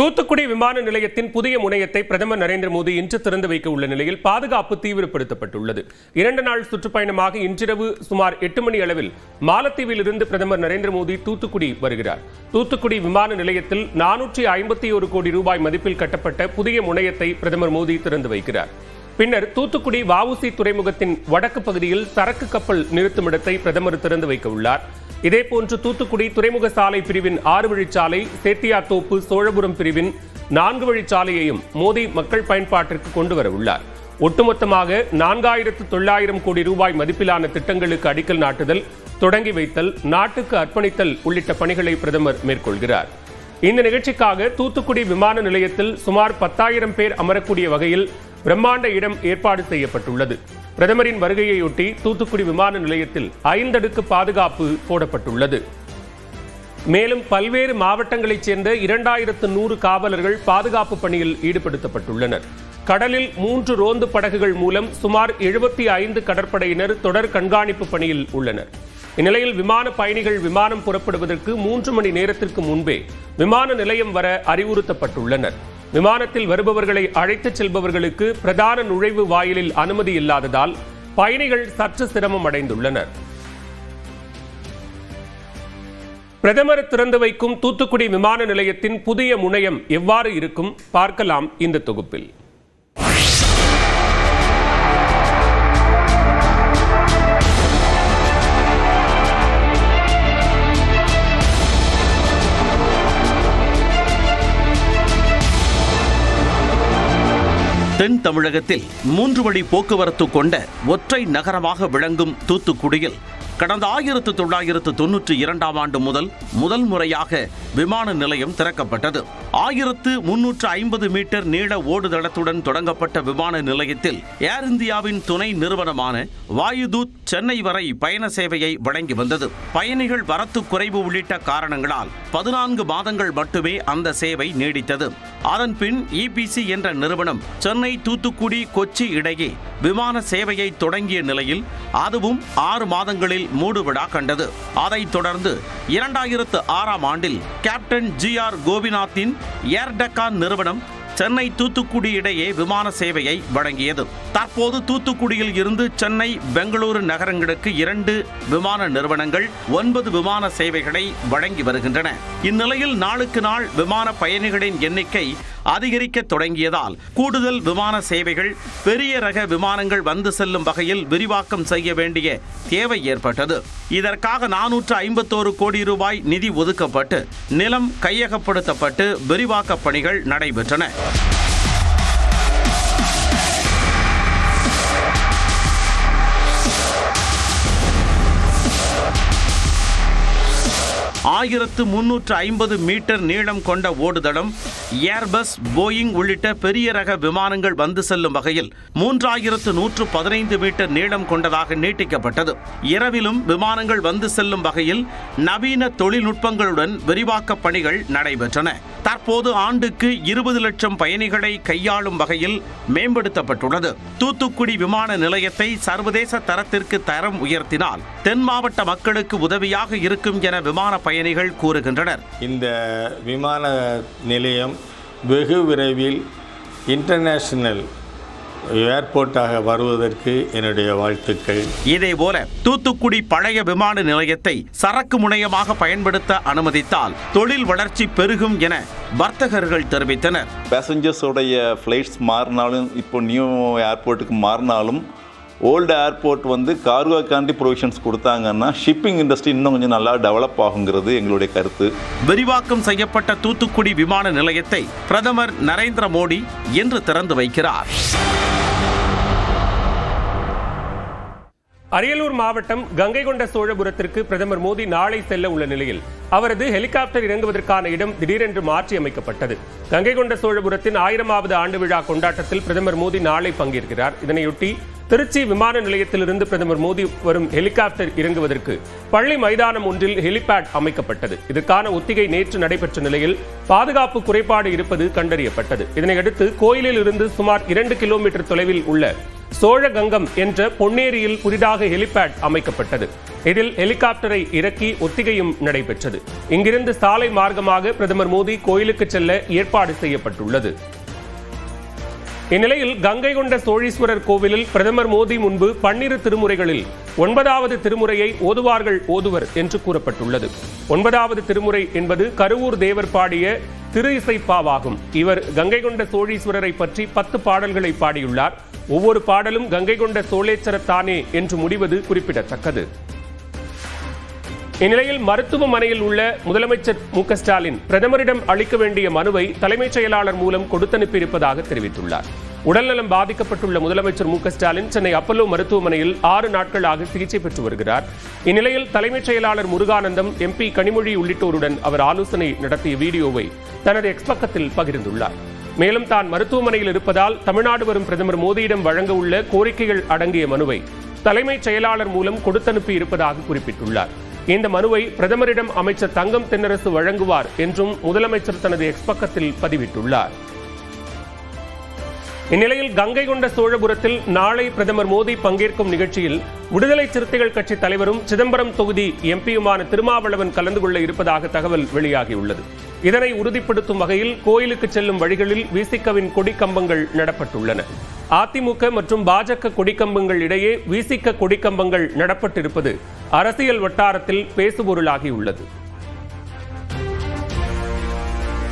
தூத்துக்குடி விமான நிலையத்தின் புதிய முனையத்தை பிரதமர் நரேந்திர மோடி இன்று திறந்து வைக்க உள்ள நிலையில் பாதுகாப்பு தீவிரப்படுத்தப்பட்டுள்ளது. இரண்டு நாள் சுற்றுப்பயணமாக இன்றிரவு சுமார் எட்டு மணி அளவில் மாலத்தீவில் இருந்து பிரதமர் நரேந்திர மோடி தூத்துக்குடி வருகிறார். தூத்துக்குடி விமான நிலையத்தில் நானூற்றி ஐம்பத்தி ஒரு கோடி ரூபாய் மதிப்பில் கட்டப்பட்ட புதிய முனையத்தை பிரதமர் மோடி திறந்து வைக்கிறார். பின்னர் தூத்துக்குடி வவுசி துறைமுகத்தின் வடக்கு பகுதியில் சரக்கு கப்பல் நிறுத்துமிடத்தை பிரதமர் திறந்து வைக்க உள்ளார். இதேபோன்று தூத்துக்குடி துறைமுக சாலை பிரிவின் ஆறு வழிச்சாலை சேத்தியாத்தோப்பு சோழபுரம் பிரிவின் நான்கு வழிச்சாலையையும் மோடி மக்கள் பயன்பாட்டிற்கு கொண்டு வர உள்ளார். ஒட்டுமொத்தமாக நான்காயிரத்து தொள்ளாயிரம் கோடி ரூபாய் மதிப்பிலான திட்டங்களுக்கு அடிக்கல் நாட்டுதல் தொடங்கி வைத்தல் நாட்டுக்கு அர்ப்பணித்தல் உள்ளிட்ட பணிகளை பிரதமர் மேற்கொள்கிறார். இந்த நிகழ்ச்சிக்காக தூத்துக்குடி விமான நிலையத்தில் சுமார் பத்தாயிரம் பேர் அமரக்கூடிய வகையில் பிரம்மாண்ட இடம் ஏற்பாடு செய்யப்பட்டுள்ளது. பிரதமரின் வருகையையொட்டி தூத்துக்குடி விமான நிலையத்தில் ஐந்தடுக்கு பாதுகாப்பு போடப்பட்டுள்ளது. மேலும் பல்வேறு மாவட்டங்களைச் சேர்ந்த இரண்டாயிரத்து நூறு காவலர்கள் பாதுகாப்பு பணியில் ஈடுபடுத்தப்பட்டுள்ளனர். கடலில் மூன்று ரோந்து படகுகள் மூலம் சுமார் எழுபத்தி ஐந்து கடற்படையினர் தொடர் கண்காணிப்பு பணியில் உள்ளனர். இந்நிலையில் விமான பயணிகள் விமானம் புறப்படுவதற்கு மூன்று மணி நேரத்திற்கு முன்பே விமான நிலையம் வர அறிவுறுத்தப்பட்டுள்ளனர். விமானத்தில் வருபவர்களை அழைத்துச் செல்பவர்களுக்கு பிரதான நுழைவு வாயிலில் அனுமதி இல்லாததால் பயணிகள் சற்று சிரமம் அடைந்துள்ளனர். பிரதமர் திறந்து வைக்கும் தூத்துக்குடி விமான நிலையத்தின் புதிய முனையம் எவ்வாறு இருக்கும்? பார்க்கலாம் இந்த தொகுப்பில். தென் தமிழகத்தில் மூன்று வழி போக்குவரத்து கொண்ட ஒற்றை நகரமாக விளங்கும் தூத்துக்குடியில் கடந்த ஆயிரத்து தொள்ளாயிரத்து தொன்னூற்றி இரண்டாம் ஆண்டு முதல் முதல் முறையாக விமான நிலையம் திறக்கப்பட்டது. ஆயிரத்து முன்னூற்று ஐம்பது மீட்டர் நீள ஓடுதளத்துடன் தொடங்கப்பட்ட விமான நிலையத்தில் ஏர் இந்தியாவின் துணை நிறுவனமான வாயுதூத் சென்னை வரை பயண சேவையை வழங்கி வந்தது. பயணிகள் வரத்து குறைவு உள்ளிட்ட காரணங்களால் பதினான்கு மாதங்கள் மட்டுமே அந்த சேவை நீடித்தது. அதன்பின் இபிசி என்ற நிறுவனம் சென்னை தூத்துக்குடி கொச்சி இடையே விமான சேவையை தொடங்கிய நிலையில் அதுவும் ஆறு மாதங்களில் மூடுவிடா கண்டது. அதைத் தொடர்ந்து இரண்டாயிரத்து ஆறாம் ஆண்டில் கேப்டன் ஜி ஆர் கோபிநாத்தின் ஏர் டெக்கான் நிறுவனம் சென்னை தூத்துக்குடி இடையே விமான சேவையை வழங்கியது. தற்போது தூத்துக்குடியில் இருந்து சென்னை பெங்களூரு நகரங்களுக்கு இரண்டு விமான நிறுவனங்கள் ஒன்பது விமான சேவைகளை வழங்கி வருகின்றன. இந்நிலையில் நாளுக்கு நாள் விமான பயணிகளின் எண்ணிக்கை அதிகரிக்க தொடங்கியதால் கூடுதல் விமான சேவைகள் பெரிய ரக விமானங்கள் வந்து செல்லும் வகையில் விரிவாக்கம் செய்ய வேண்டிய தேவை ஏற்பட்டது. இதற்காக நானூற்று ஐம்பத்தோரு கோடி ரூபாய் நிதி ஒதுக்கப்பட்டு நிலம் கையகப்படுத்தப்பட்டு விரிவாக்கப் பணிகள் நடைபெற்றன. on ஆயிரத்து முன்னூற்று ஐம்பது மீட்டர் நீளம் கொண்ட ஓடுதளம் ஏர்பஸ் போயிங் உள்ளிட்ட பெரிய ரக விமானங்கள் வந்து செல்லும் வகையில் மூன்றாயிரத்து நூற்று பதினைந்து மீட்டர் நீளம் கொண்டதாக நீட்டிக்கப்பட்டது. இரவிலும் விமானங்கள் வந்து செல்லும் வகையில் நவீன தொழில்நுட்பங்களுடன் விரிவாக்க பணிகள் நடைபெற்றன. தற்போது ஆண்டுக்கு இருபது லட்சம் பயணிகளை கையாளும் வகையில் மேம்படுத்தப்பட்டுள்ளது. தூத்துக்குடி விமான நிலையத்தை சர்வதேச தரத்திற்கு தரம் உயர்த்தினால் தென் மாவட்ட மக்களுக்கு உதவியாக இருக்கும் என விமான பயணிகள் கூறுகின்றனர். இந்த விமான நிலையம் வெகு விரைவில் இன்டர்நேஷனல் ஏர்போர்ட்டாக வருவதற்கு என்னுடைய வாழ்த்துக்கள். இதேபோல தூத்துக்குடி பழைய விமான நிலையத்தை சரக்கு முனையமாக பயன்படுத்த அனுமதித்தால் தொழில் வளர்ச்சி பெருகும் என வர்த்தகர்கள் தெரிவித்தனர். பேசஞ்சர்ஸோடைய ஃப்ளைட்ஸ் மாறினாலும் இப்போ நியூ ஏர்போர்ட்டுக்கு மாறினாலும் ஓல்டு ஏர்போர்ட் வந்து கார்கோக்காண்டி ப்ரொவிஷன்ஸ் கொடுத்தாங்கன்னா ஷிப்பிங் இண்டஸ்ட்ரி இன்னும் கொஞ்சம் நல்லா டெவலப் ஆகுங்கிறது எங்களுடைய கருத்து. விரிவாக்கம் செய்யப்பட்ட தூத்துக்குடி விமான நிலையத்தை பிரதமர் நரேந்திர மோடி இன்று திறந்து வைக்கிறார். அரியலூர் மாவட்டம் கங்கை கொண்ட சோழபுரத்திற்கு பிரதமர் மோடி நாளை செல்ல உள்ள நிலையில் அவரது ஹெலிகாப்டர் இறங்குவதற்கான இடம் திடீரென்று மாற்றி அமைக்கப்பட்டது. கங்கை கொண்ட சோழபுரத்தின் ஆயிரமாவது ஆண்டு விழா கொண்டாட்டத்தில் பிரதமர் மோடி நாளை பங்கேற்கிறார். இதனையொட்டி திருச்சி விமான நிலையத்திலிருந்து பிரதமர் மோடி வரும் ஹெலிகாப்டர் இறங்குவதற்கு பள்ளி மைதானம் ஒன்றில் ஹெலிபேட் அமைக்கப்பட்டது. இதற்கான ஒத்திகை நேற்று நடைபெற்ற நிலையில் பாதுகாப்பு குறைபாடு இருப்பது கண்டறியப்பட்டது. இதனையடுத்து கோயிலில் இருந்து சுமார் இரண்டு கிலோமீட்டர் தொலைவில் உள்ள சோழகங்கம் என்ற பொன்னேரியில் புதிதாக ஹெலிபேட் அமைக்கப்பட்டது. இதில் ஹெலிகாப்டரை இறக்கி ஒத்திகையும் நடைபெற்றது. இங்கிருந்து சாலை மார்க்கமாக பிரதமர் மோடி கோயிலுக்கு செல்ல ஏற்பாடு செய்யப்பட்டுள்ளது. இந்நிலையில் கங்கை கொண்ட சோழீஸ்வரர் கோவிலில் பிரதமர் மோடி முன்பு பன்னிரு திருமுறைகளில் ஒன்பதாவது திருமுறையை ஓதுவார்கள் ஓதுவர் என்று கூறப்பட்டுள்ளது. ஒன்பதாவது திருமுறை என்பது கருவூர் தேவர் பாடிய திரு இசைப்பாவாகும் இவர் கங்கை கொண்ட சோழீஸ்வரரை பற்றி பத்து பாடல்களை பாடியுள்ளார். ஒவ்வொரு பாடலும் கங்கை கொண்ட சோழேச்சரத்தானே என்று முடிவது குறிப்பிடத்தக்கது. இந்நிலையில் மருத்துவமனையில் உள்ள முதலமைச்சர் மு ஸ்டாலின் பிரதமரிடம் அளிக்க வேண்டிய மனுவை தலைமைச் செயலாளர் மூலம் கொடுத்தனுப்பியிருப்பதாக தெரிவித்துள்ளார். உடல்நலம் பாதிக்கப்பட்டுள்ள முதலமைச்சர் மு ஸ்டாலின் சென்னை அப்பல்லோ மருத்துவமனையில் ஆறு நாட்களாக சிகிச்சை பெற்று வருகிறார். இந்நிலையில் தலைமைச் செயலாளர் முருகானந்தம் எம்பி கனிமொழி உள்ளிட்டோருடன் அவர் ஆலோசனை நடத்திய வீடியோவை தனது எக்ஸ் பக்கத்தில் பகிர்ந்துள்ளார். மேலும் தான் மருத்துவமனையில் இருப்பதால் தமிழ்நாடு வரும் பிரதமர் மோடியிடம் வழங்க உள்ள கோரிக்கைகள் அடங்கிய மனுவை தலைமைச் செயலாளர் மூலம் கொடுத்தனுப்பி இருப்பதாக குறிப்பிட்டுள்ளார். இந்த மனுவை பிரதமரிடம் அமைச்சர் தங்கம் தென்னரசு வழங்குவார் என்றும் முதலமைச்சர் தனது எக்ஸ் பக்கத்தில் பதிவிட்டுள்ளார். இந்நிலையில் கங்கை கொண்ட சோழபுரத்தில் நாளை பிரதமர் மோடி பங்கேற்கும் நிகழ்ச்சியில் விடுதலை சிறுத்தைகள் கட்சி தலைவரும் சிதம்பரம் தொகுதி எம்பியுமான திருமாவளவன் கலந்து கொள்ள இருப்பதாக தகவல் வெளியாகியுள்ளது. இதனை உறுதிப்படுத்தும் வகையில் கோயிலுக்கு செல்லும் வழிகளில் விசிகவின் கொடிக்கம்பங்கள் நடப்பட்டுள்ளன. அதிமுக மற்றும் பாஜக கொடிக்கம்பங்கள் இடையே விசிக கொடிக்கம்பங்கள் நடப்பட்டிருப்பது அரசியல் வட்டாரத்தில் பேசுபொருளாகியுள்ளது.